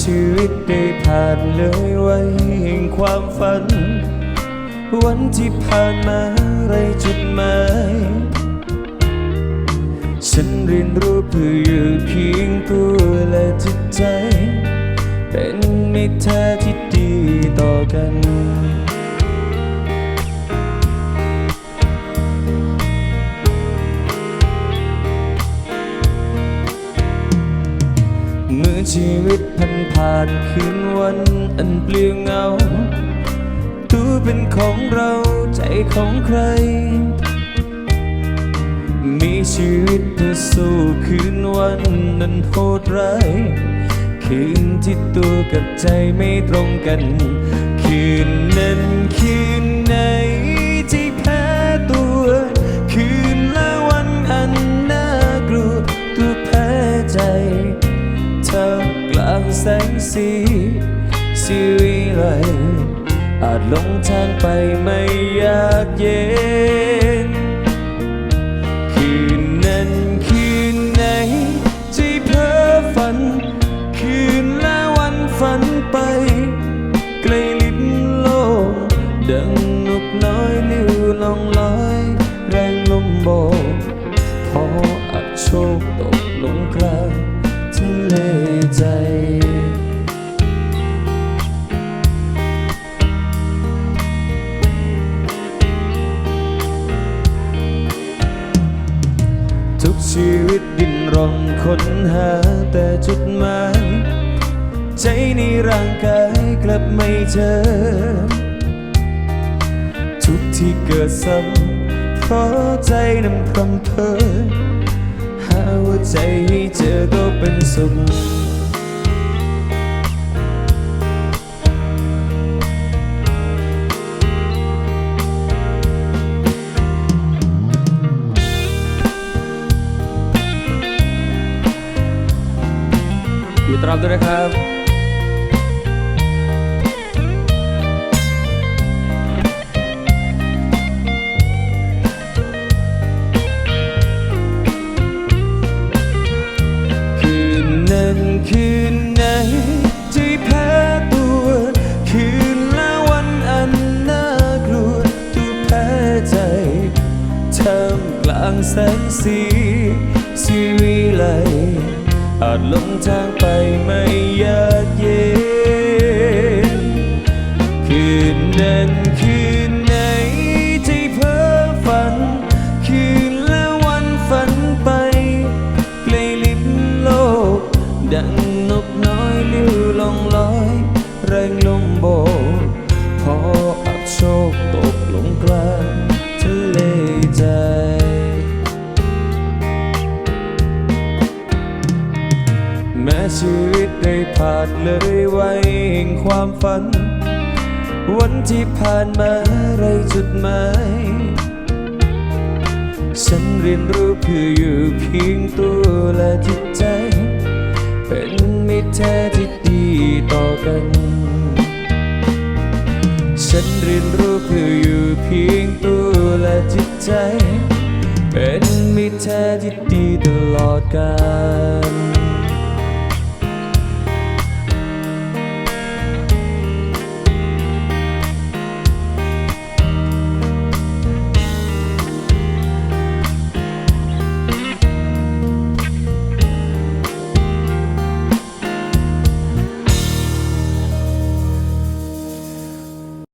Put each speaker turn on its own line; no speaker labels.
ชีวิตได้ผ่านเลยไว้แห่งความฝัน วันที่ผ่านมาไรจุดหมายฉันเรียนรู้เพื่ออยู่เพียงตัวและจิตใจ เป็นมิตรแท้ที่ดีต่อกัน เมื่อชีวิตพันผ่านคืนวันอันเปลี่ยวเหงา ตัวเป็นของเราใจของใคร มีชีวิตเพื่อสู้คืนวันนั้นโหดร้าย คืนที่ตัวกับใจไม่ตรงกัน คืนนั้นคืน สีวิไลอาจหลงทางไปไม่อยากเย็น คืนนั้นคืนไหนที่เพ้อฝัน คืนและวันฝันไป ไกลลิบโลก ดังนกน้อยลิ้วลองลอย แรงลมโบกพออับโชคตกลงกลาง วิตดิ้นรนค้นหาแต่จุดหมายใจในร่างกายกลับไม่เจอ ทุกที่เกิดซ้ำเพราะใจนั้นพรำเพอหาว่าใจให้เจอก็เป็นสุข รับด้วยนะครับคืนนั้นคืนไหนที่แพ้ตัว คืนและวันอันน่ากลัวตัวแพ้ใจท่ามกลางแสงสีสีวิไลอาจหลงทางไป วิตได้ผ่านเลยไว้แห่งความฝัน วันที่ผ่านมาไรจุดหมายฉันเรียนรู้เพื่ออยู่เพียงตัวและจิตใจ เป็นมิตรแท้ที่ดีต่อกัน ฉันเรียนรู้เพื่ออยู่เพียงตัวและจิตใจ เป็นมิตรแท้ที่ดีตลอดกาล